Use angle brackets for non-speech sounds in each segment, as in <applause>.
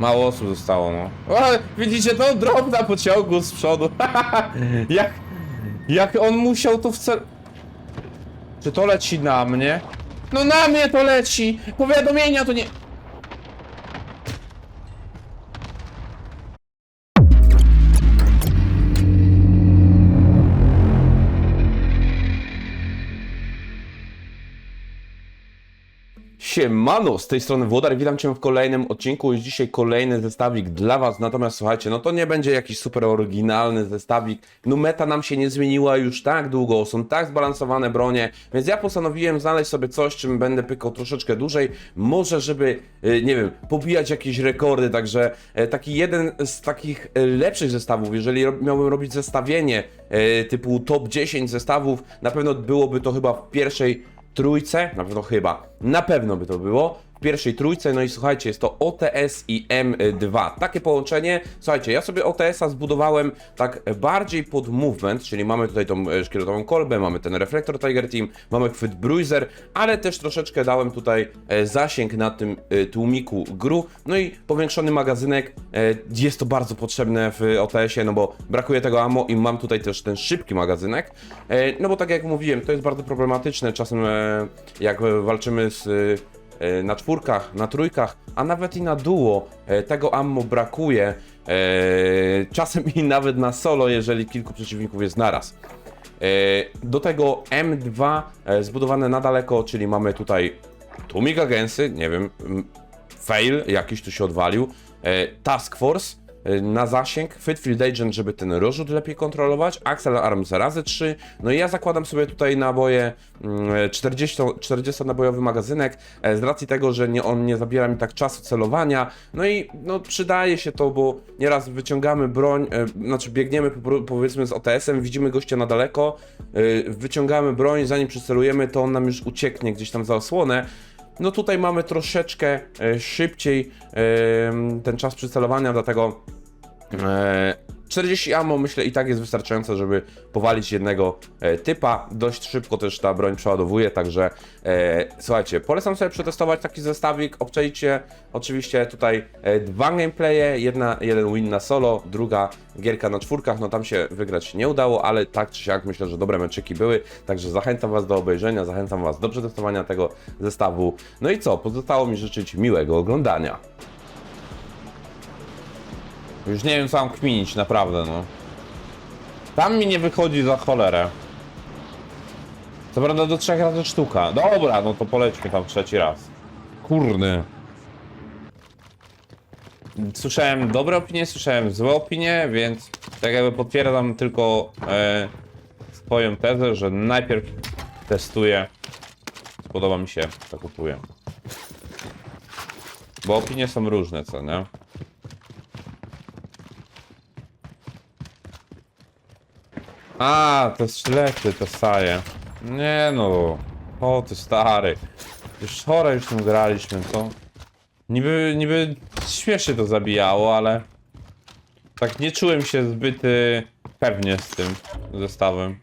Mało osób zostało, no. O, widzicie to? Drop na pociągu z przodu. <laughs> jak, jak on musiał to w cel... Czy to leci na mnie? No na mnie to leci! Powiadomienia to nie... Siemano, z tej strony Włodar, witam Cię w kolejnym odcinku. Już dzisiaj kolejny zestawik dla Was, natomiast słuchajcie, no to nie będzie jakiś super oryginalny zestawik. No meta nam się nie zmieniła już tak długo, są tak zbalansowane bronie, więc ja postanowiłem znaleźć sobie coś, czym będę pykał troszeczkę dłużej, może żeby, e, nie wiem, pobijać jakieś rekordy, także e, taki jeden z takich e, lepszych zestawów, jeżeli miałbym robić zestawienie e, typu top 10 zestawów, na pewno byłoby to chyba w pierwszej trójce, na pewno chyba, na pewno by to było, pierwszej trójce, no i słuchajcie, jest to OTS i M2, takie połączenie, słuchajcie, ja sobie OTS-a zbudowałem tak bardziej pod movement, czyli mamy tutaj tą e, szkieletową kolbę, mamy ten reflektor Tiger Team, mamy chwyt Bruiser, ale też troszeczkę dałem tutaj e, zasięg na tym e, tłumiku gru, no i powiększony magazynek, jest to bardzo potrzebne w OTS-ie, no bo brakuje tego ammo i mam tutaj też ten szybki magazynek, no bo tak jak mówiłem, to jest bardzo problematyczne. Czasem jak walczymy z na czwórkach, na trójkach, a nawet i na duo e, tego ammo brakuje. E, Czasem i nawet na solo, jeżeli kilku przeciwników jest naraz. E, Do tego M2 e, zbudowane na daleko, czyli mamy tutaj tłumik agensy, nie wiem, fail jakiś tu się odwalił, e, task force e, na zasięg, Fit Field Agent, żeby ten rozrzut lepiej kontrolować, Axel Arms razy 3, no i ja zakładam sobie tutaj naboje mm, 40, 40 nabojowy magazynek, e, z racji tego, że nie, on nie zabiera mi tak czasu celowania, no i no, przydaje się to, bo nieraz wyciągamy broń, e, znaczy biegniemy po- powiedzmy z OTS-em, widzimy gościa na daleko, e, wyciągamy broń, zanim przycelujemy, to on nam już ucieknie gdzieś tam za osłonę, no tutaj mamy troszeczkę e, szybciej ten czas przycelowania, dlatego e, 40 ammo myślę i tak jest wystarczające, żeby powalić jednego e, typa. Dość szybko też ta broń przeładowuje, także e, słuchajcie, polecam sobie przetestować taki zestawik. Obczajcie oczywiście tutaj e, dwa gameplaye, jedna, jeden win na solo, druga gierka na czwórkach, no tam się wygrać nie udało, ale tak czy siak myślę, że dobre meczyki były, także zachęcam Was do obejrzenia, zachęcam Was do przetestowania tego zestawu. No i co, pozostało mi życzyć miłego oglądania. Już nie wiem co mam kminić, naprawdę no. Tam mi nie wychodzi za cholerę. Co prawda do trzech razy sztuka. Dobra, no to polećmy tam trzeci raz. Kurny. Słyszałem dobre opinie, słyszałem złe opinie, więc tak jakby potwierdzam tylko e, swoją tezę, że najpierw testuję. Podoba mi się, to kupuję. Bo opinie są różne, co nie? A, to szlechty, to saje. Nie no. O, ty stary. Już chore już tym graliśmy, to... Niby, niby śmiesznie to zabijało, ale... Tak nie czułem się zbyt pewnie z tym zestawem.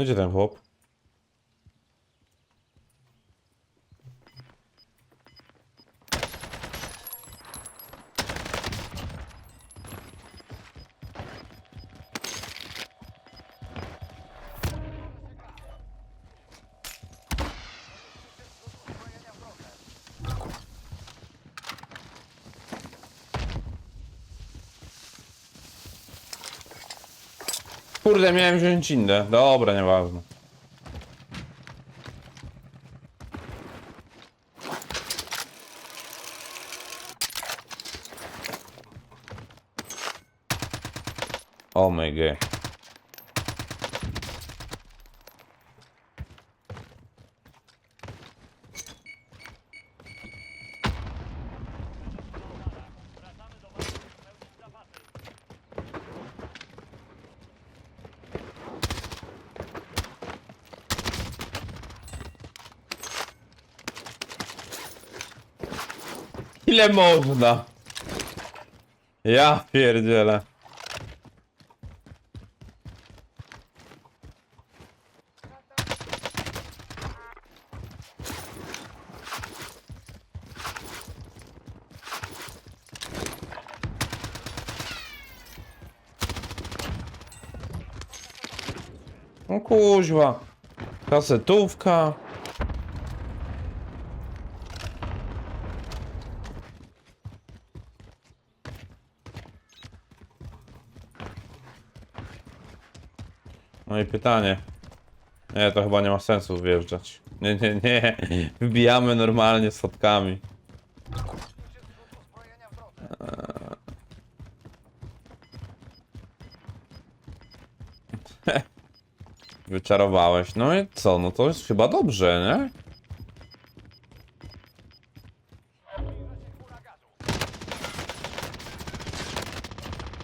No gdzie ten chłop? Kurde, miałem wziąć inne. Dobra, nieważne. Oh my god. Ile można? Ja pierdzielę. No kuźwa. Kasetówka. I pytanie. Nie, to chyba nie ma sensu wjeżdżać. Nie, nie, nie. Wbijamy normalnie sotkami. Eee. <laughs> Wyczarowałeś. No i co? No to jest chyba dobrze, nie?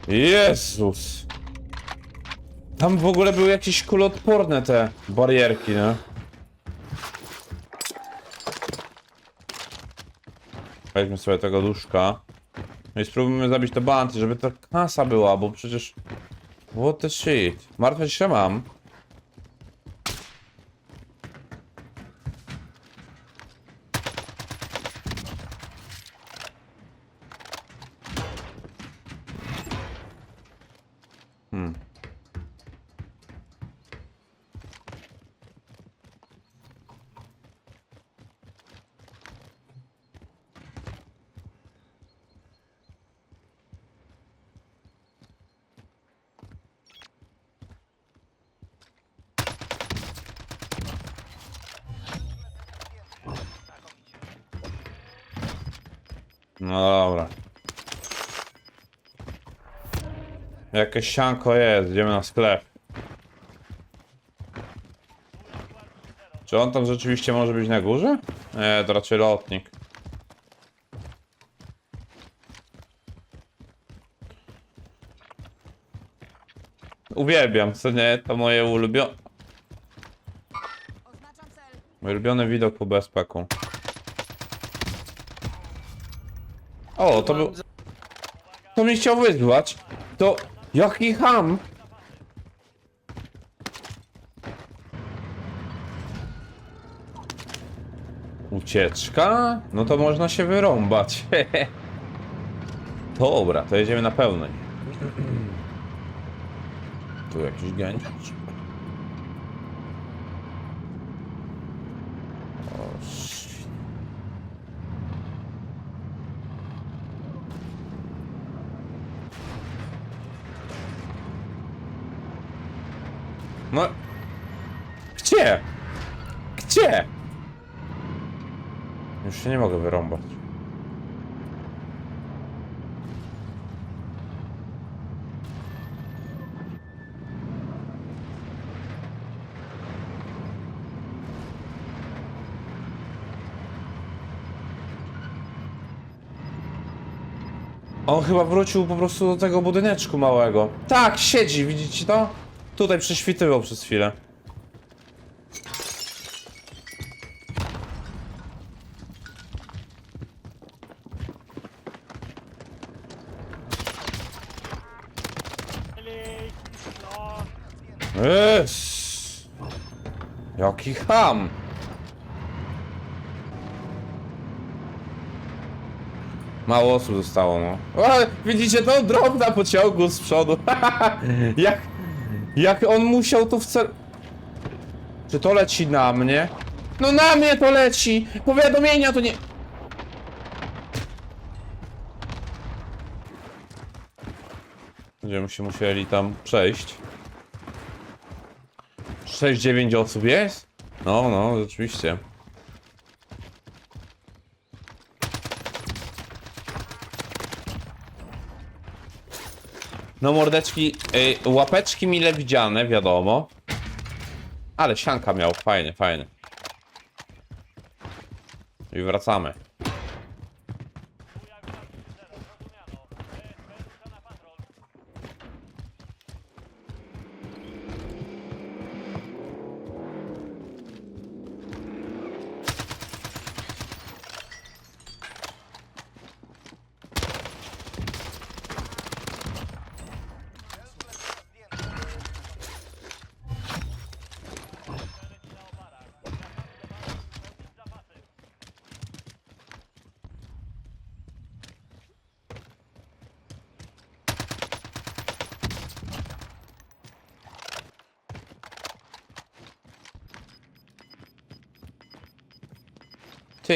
Jezus! Tam w ogóle były jakieś kuloodporne te barierki, nie? Weźmy sobie tego duszka. No i spróbujmy zabić to bounty, żeby ta kasa była, bo przecież... What the shit? Martwić się mam. No dobra. Jakieś sianko jest, idziemy na sklep. Czy on tam rzeczywiście może być na górze? Nie, to raczej lotnik. Uwielbiam, co nie? To moje ulubione... Ulubiony widok po bezpeku. O, to był... To mnie chciał wyzwać. To... Jaki ham! Ucieczka? No to można się wyrąbać. <laughs> Dobra, to jedziemy na pełnej. <clears throat> Tu jakiś gęś. O, shit. No. Gdzie? Gdzie? Już się nie mogę wyrąbać. On chyba wrócił po prostu do tego budyneczku małego. Tak, siedzi, widzicie to? Tutaj prześwitywał przez chwilę. Jaki ham! Mało osób zostało, no. O, widzicie to? Drop na pociągu z przodu. <laughs> jak, jak on musiał to w. Czy to leci na mnie? No na mnie to leci! Powiadomienia to nie... Będziemy się musieli tam przejść. 6-9 osób jest? No, no, rzeczywiście. No mordeczki, y, łapeczki mile widziane, wiadomo. Ale sianka miał, fajnie, fajnie. I wracamy.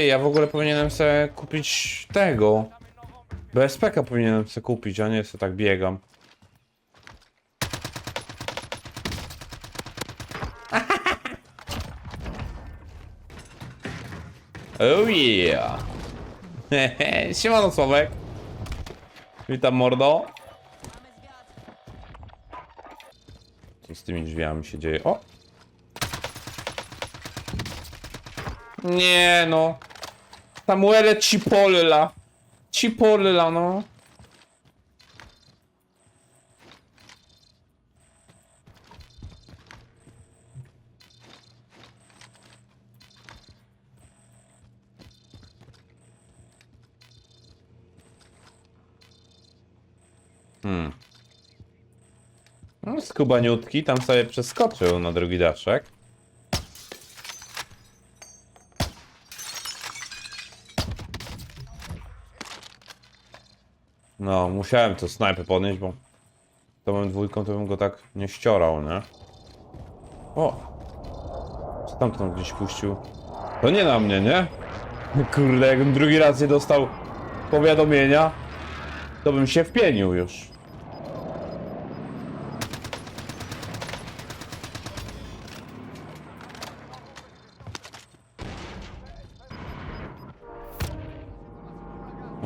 Ty, ja w ogóle powinienem sobie kupić tego. BSPK powinienem sobie kupić, a nie sobie tak biegam. <laughs> Oh yeah! <laughs> Siemano Sławek. Witam mordo. Co z tymi drzwiami się dzieje? O! Nie no. Samuele Cipolla. Cipolla, no. Hmm. No, skubaniutki tam sobie przeskoczył na drugi daszek. No, musiałem to snajpę podnieść, bo to bym dwójką, to bym go tak nie ściorał, nie? O! Stamtąd gdzieś puścił. To nie na mnie, nie? <laughs> Kurde, jakbym drugi raz nie dostał powiadomienia, to bym się wpienił już.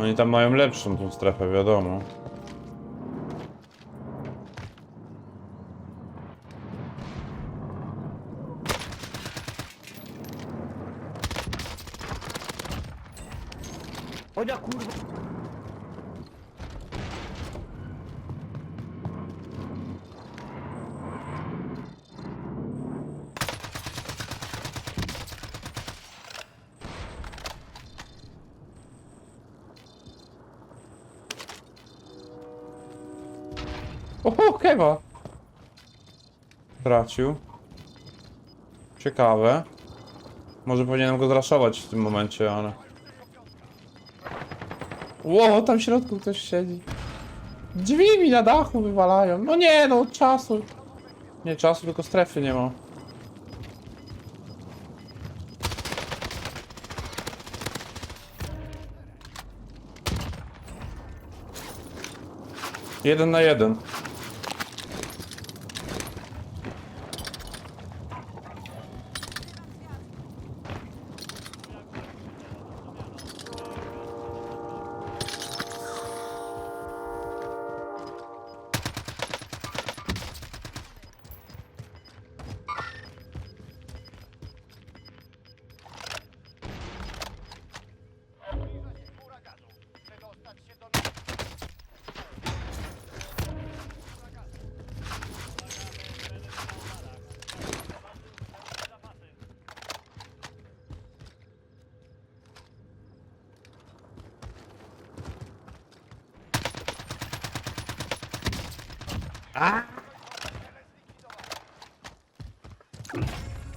Oni tam mają lepszą tą strefę, wiadomo. Oho, kewa! Tracił. Ciekawe. Może powinienem go zraszować w tym momencie, ale... Ło, tam w środku ktoś siedzi. Drzwi mi na dachu wywalają. No nie, no czasu. Nie czasu, tylko strefy nie ma. Jeden na jeden.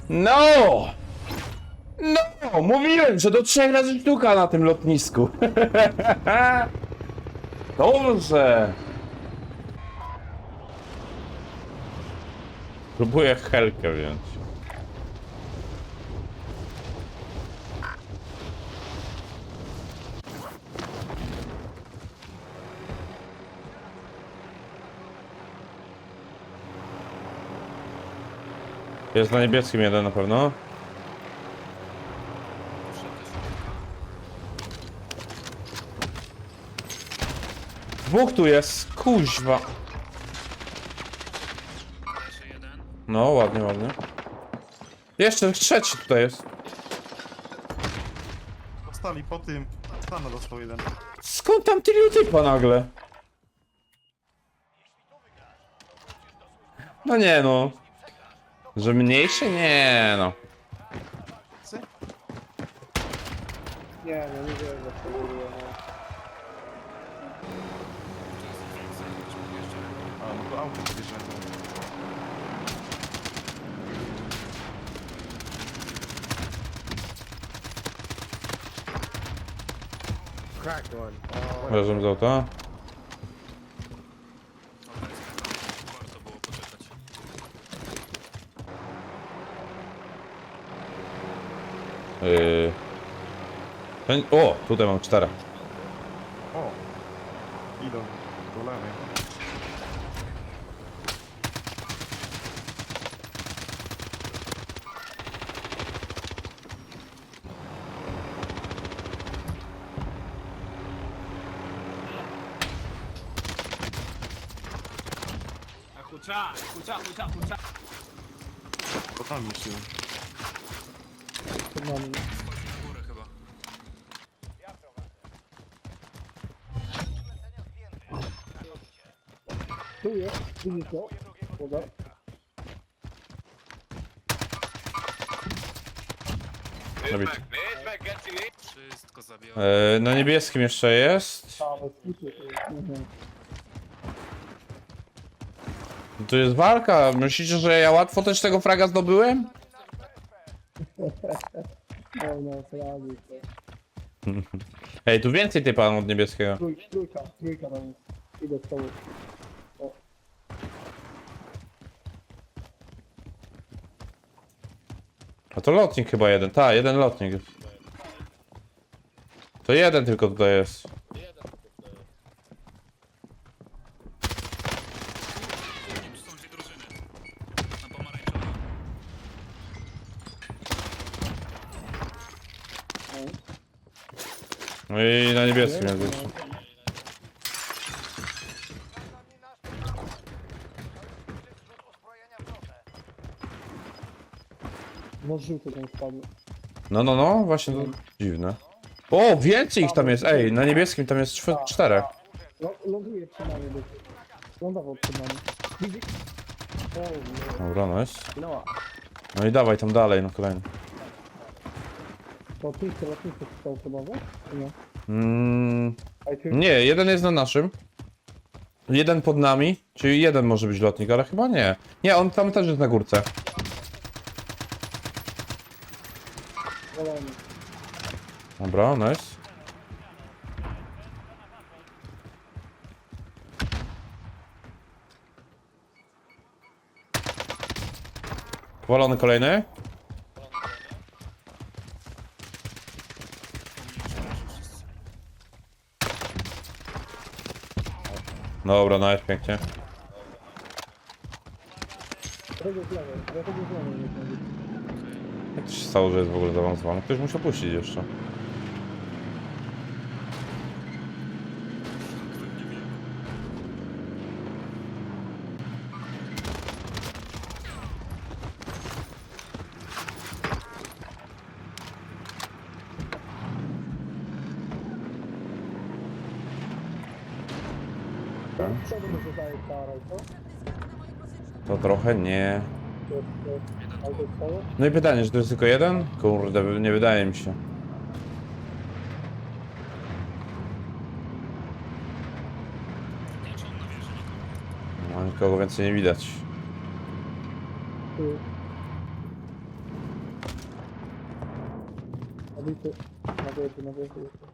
No! No! Mówiłem, że do trzech razy sztuka na tym lotnisku. <laughs> Dobrze. Próbuję helkę wziąć. Jest na niebieskim jeden na pewno. Dwóch tu jest, kuźwa. Jeszcze jeden. No, ładnie, ładnie. Jeszcze trzeci tutaj jest. Dostali po tym. Stana dostał jeden. Skąd tam tylu typa nagle? No nie no. Że mniejszy? Nie no. Nie, no nie wiem, jak to było. A, no to auto podjeżdżają. Cracked one. Oh, Leżę z auta. Yy. O, tutaj mam czterech. O! Idą do lewej. Escucha, escucha, escucha, escucha. To tam jeszcze. Przed nami. Wchodzi na górę chyba. Tu jest, widzisz go? Woda. Robić. Wszystko zabiło. E, na niebieskim jeszcze jest. A, bez kitu. Mhm. Tu jest walka. Myślicie, że ja łatwo też tego fraga zdobyłem? Ej, tu więcej typa od niebieskiego. Trój, trójka, trójka tam jest. Idę z tobą. A to lotnik chyba jeden. Ta, jeden lotnik jest. To jeden tylko tutaj jest. Tu są dwie drużyny. Na pomarańczowo. No i na niebieskim jest jeszcze. No żółty. No, no, no, właśnie to dziwne. O, więcej ich tam jest. Ej, na niebieskim tam jest czw- czterech. No, ląduje przed nami. byty. Lądował przed nami. Widzisz? O, no. Dobra, nice. No, No i dawaj tam dalej, no kolejny. To lotnisko stał chyba, nie? Czy nie? Mm, A nie, jeden jest na naszym. Jeden pod nami, czyli jeden może być lotnik, ale chyba nie. Nie, on tam też jest na górce. wolony. Dobra, nice. Powalony kolejny. Dobra, nice, pięknie. Jak to się stało, że jest w ogóle zaawansowany? Ktoś musiał puścić jeszcze. Co to co? Trochę nie. To jest, to jest, albo co? No i pytanie, czy to jest tylko jeden? Kurde, nie wydaje mi się. No, nikogo więcej nie widać. Tu. Obity. Na wieży, na wieży.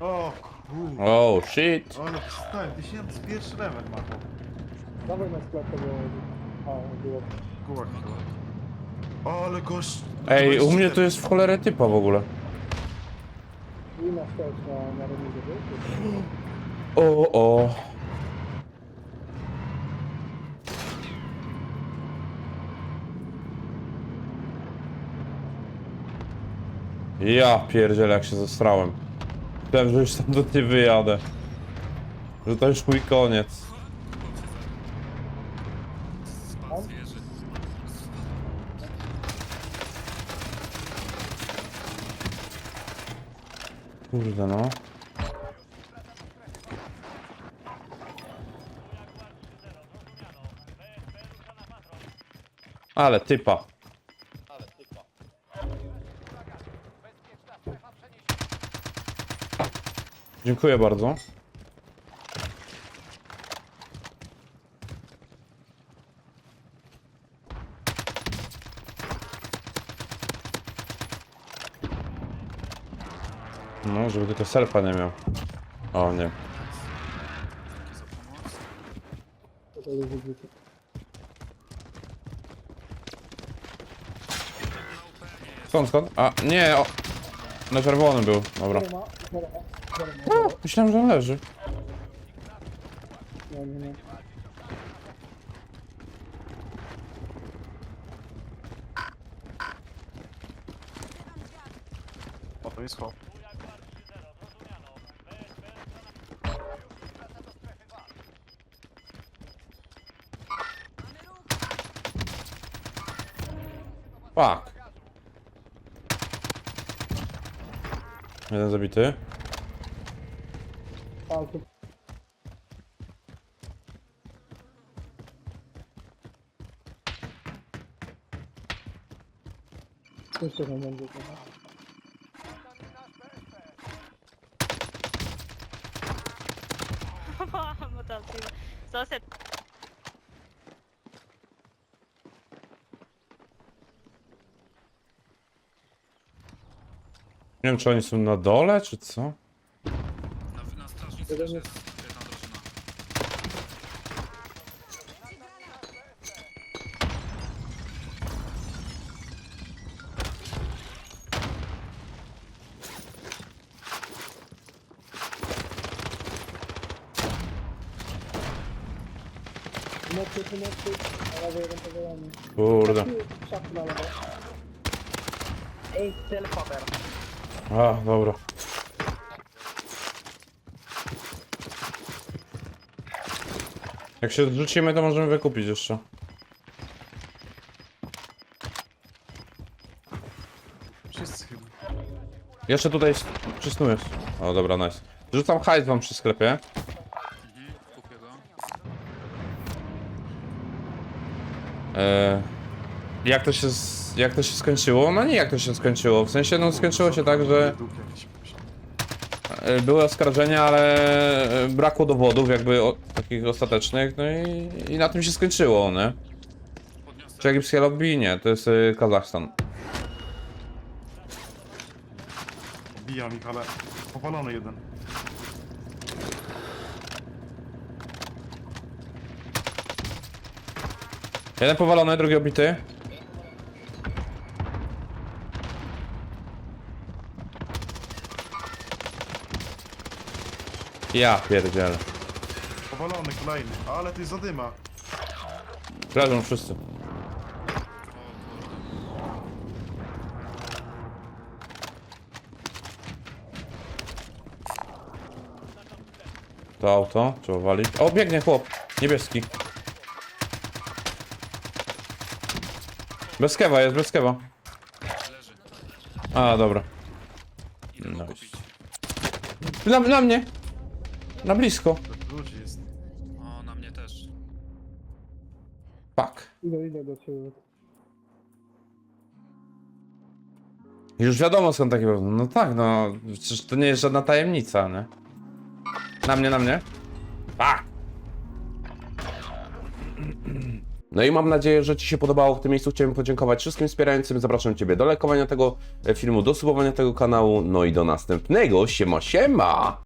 O. Oh shit. Ale wstań, tysiąc pierwszy level ma. Dawaj na sklep tego... A, było. Kułak chyba. O, ale gość... Ej, u mnie 24. to jest w cholerę typa w ogóle. I na na, na remizie, wiesz? O, o. Ja pierdzielę jak się zestrałem. Myślałem, że już tam do nie wyjadę. Że to już mój koniec. Kurde no. Ale typa. Dziękuję bardzo. No, żeby tylko serpa nie miał. O nie. Skąd, skąd? A, nie, o. Na czerwonym był, dobra. Nie ma, nie ma zero. Myślałem, że on leży. Nie, nie, nie. O, to jest hop. Fuck. Jeden zabity. Tak, to... Jeszcze tam będzie tego. <laughs> Nie wiem, czy oni są na dole, czy co? Na, na strażnicy Jeden też jest- jest jedna drużyna. Pomocy, pomocy. Na lewo jeden powołany. Kurde. Szafy na lewo. A, dobra. Jak się rzucimy, to możemy wykupić jeszcze. Wszyscy chyba. Jeszcze tutaj jest- przysnu jest. O, dobra, nice. Rzucam hajs wam przy sklepie. Mhm, kupię go. E, jak to się jak to się skończyło? No nie jak to się skończyło. W sensie no skończyło się tak, że były oskarżenia, ale e, brakło dowodów jakby o, takich ostatecznych, no i, i na tym się skończyło, nie? Czy egipskie lobby? Nie, to jest e, Kazachstan. Bija mi, ale powalony jeden. Jeden powalony, drugi obity. Ja pierdzielę. Powalony kolejny, ale ty zadyma. Leżą wszyscy. To auto, trzeba walić. O, biegnie chłop. Niebieski. Bez kewa jest, bez kewa. A, dobra. Nice. kupić. Na, na mnie. Na blisko. Ludzi jest. O, na mnie też. Fuck. Idę, idę do ciebie. Już wiadomo skąd takie pewno. No tak, no. Przecież to nie jest żadna tajemnica, nie? Na mnie, na mnie. A! No i mam nadzieję, że Ci się podobało. W tym miejscu chciałbym podziękować wszystkim wspierającym. Zapraszam Ciebie do lajkowania tego e, filmu, do subowania tego kanału. No i do następnego. Siema, siema!